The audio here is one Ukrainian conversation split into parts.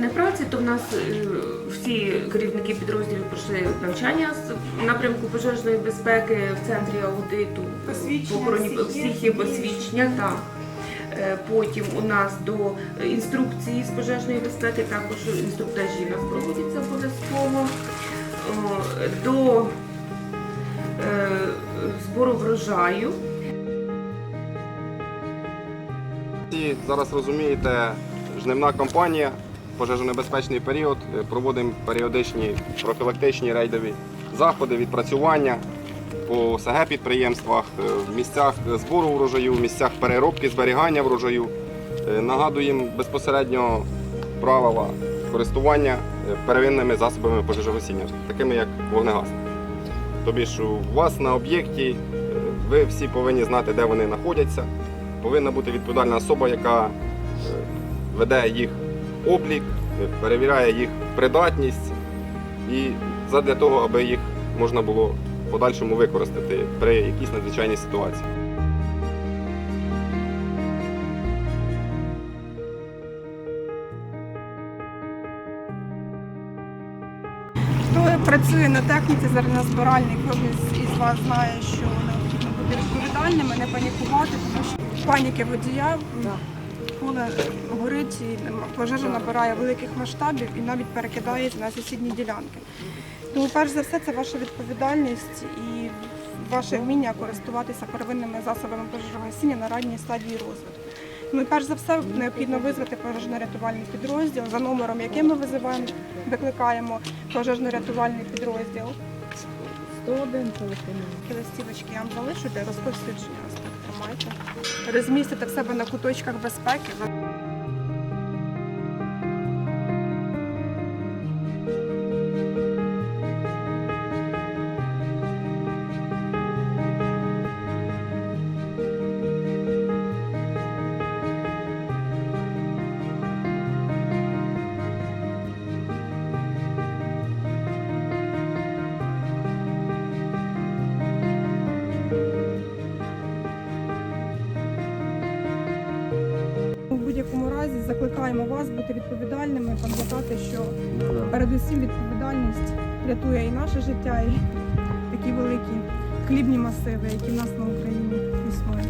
Не праці, то в нас е, всі керівники підрозділів пройшли навчання з напрямку пожежної безпеки в центрі аудиту. По броні- всіх є посвідчення, так. Е, Потім у нас до інструкції з пожежної безпеки також інструктажі у нас проводяться обов'язково. До е, збору врожаю. І зараз розумієте, жнивна кампанія, пожежонебезпечний період. Е, Проводимо періодичні профілактичні рейдові заходи, відпрацювання по СГ підприємствах, е, в місцях збору врожаю, в місцях переробки, зберігання врожаю. Е, Нагадуємо безпосередньо правила користування первинними засобами пожежогасіння, такими як вогнегасник. Тобі ж у вас на об'єкті ви всі повинні знати, де вони знаходяться. Повинна бути відповідальна особа, яка веде їх облік, перевіряє їх придатність і задля того, аби їх можна було в подальшому використати при якійсь надзвичайній ситуації. Хто працює на техніці зернозбиральник, кожен з- із вас знає, що необхідно бути відповідальними, не панікувати, тому що паніки водія коли горить і пожежа набирає великих масштабів і навіть перекидається на сусідні ділянки. Тому перш за все це ваша відповідальність і ваше вміння користуватися первинними засобами пожежогасіння на ранній стадії розвитку. Ну, перш за все необхідно визвати пожежно-рятувальний підрозділ за номером, який ми визиваємо, викликаємо пожежно-рятувальний підрозділ. 101 телефонує. Листівочки я вам залишу для розповсюдження. Розмістите в себе на куточках безпеки. Закликаємо вас бути відповідальними, пам'ятати, що передусім відповідальність рятує і наше життя, і такі великі хлібні масиви, які в нас на Україні існують.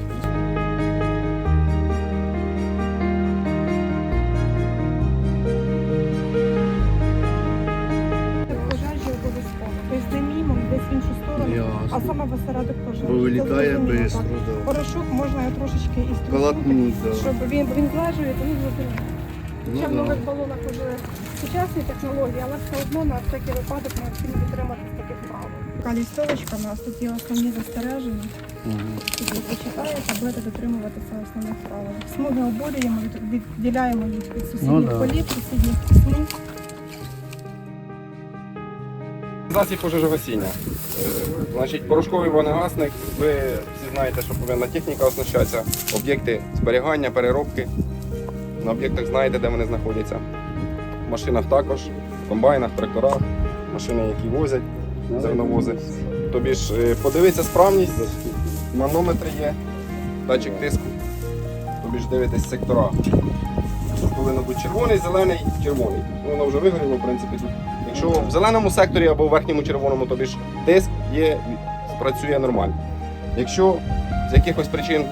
А саме осередок пожежі. Бо вилітає швидко, так. да. Порошок можна трошечки і Колотнуть, да. щоб він, він злежує, то він зрозуміє. Ще в Ну, нових балонах вже сучасні технології, але все одно на всякий випадок необхідно дотриматися таких правил. Така лістовочка у нас, тут є основні застереження. Мгм. Тут ви почитаєте, будете дотримуватися основних правил. Смуги обурюємо, від- відділяємо їх від сусідніх Ну, да. полів, сусідніх смуг. Засіб пожежогасіння. Е, Значить, порошковий вогнегасник. Ви всі знаєте, що повинна техніка оснащатися. Об'єкти зберігання, переробки. На об'єктах знаєте, де вони знаходяться. В машинах також, в комбайнах, тракторах, машини, які возять, зерновози. Тобі ж е, подивитися справність, манометр є, датчик тиску. Тобі ж дивитесь сектора. Повинно бути червоний, зелений, червоний. Ну, Воно вже вигоріло, в принципі, тут. Якщо в зеленому секторі або в верхньому червоному, тобі ж тиск є, працює нормально. Якщо з якихось причин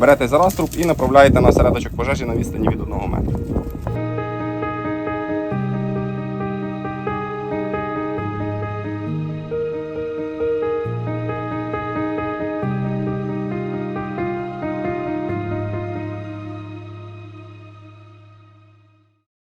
берете зараз труп і направляєте на середочок пожежі на відстані від 1 метра.